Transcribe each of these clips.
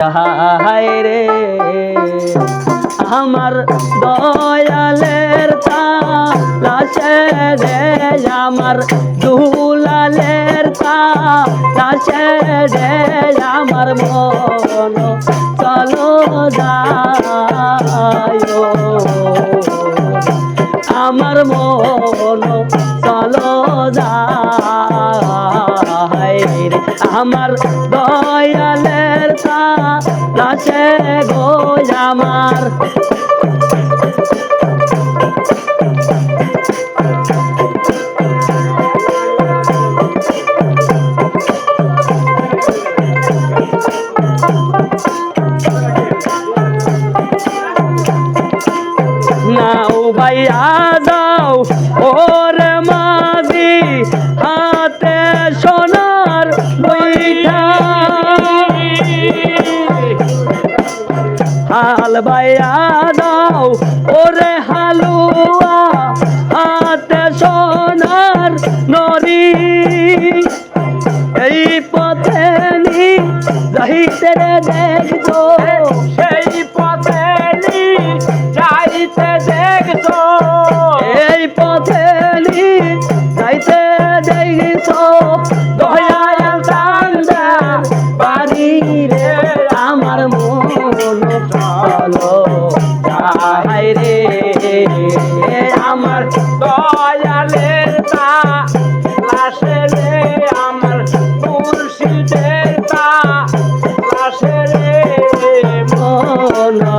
রে আমার দয়ালের তালাশে রে আমার দুলালের তালাশে রে আমার মন চলো যায় আমার মন চলো যায় আমার te voy a amar. Não vai a dar. Oh, oh. বাইয়া দাও। ওরে হালুয়া হাতে সোনার নরি এই পথে নি যাইতে দেখব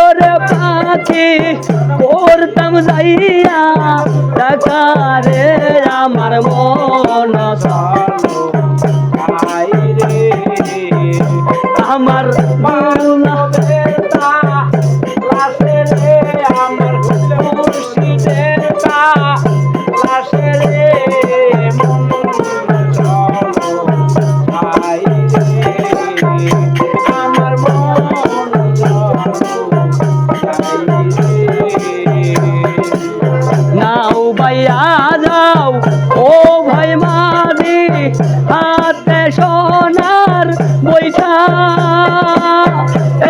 ওরে পাখি করতাম যাইয়া টাকা রে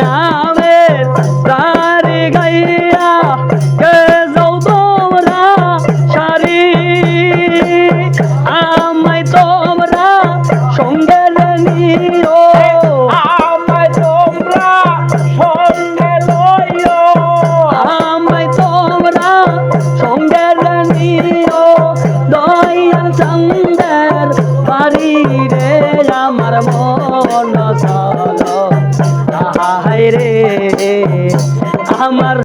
নামে তারি গাইয়া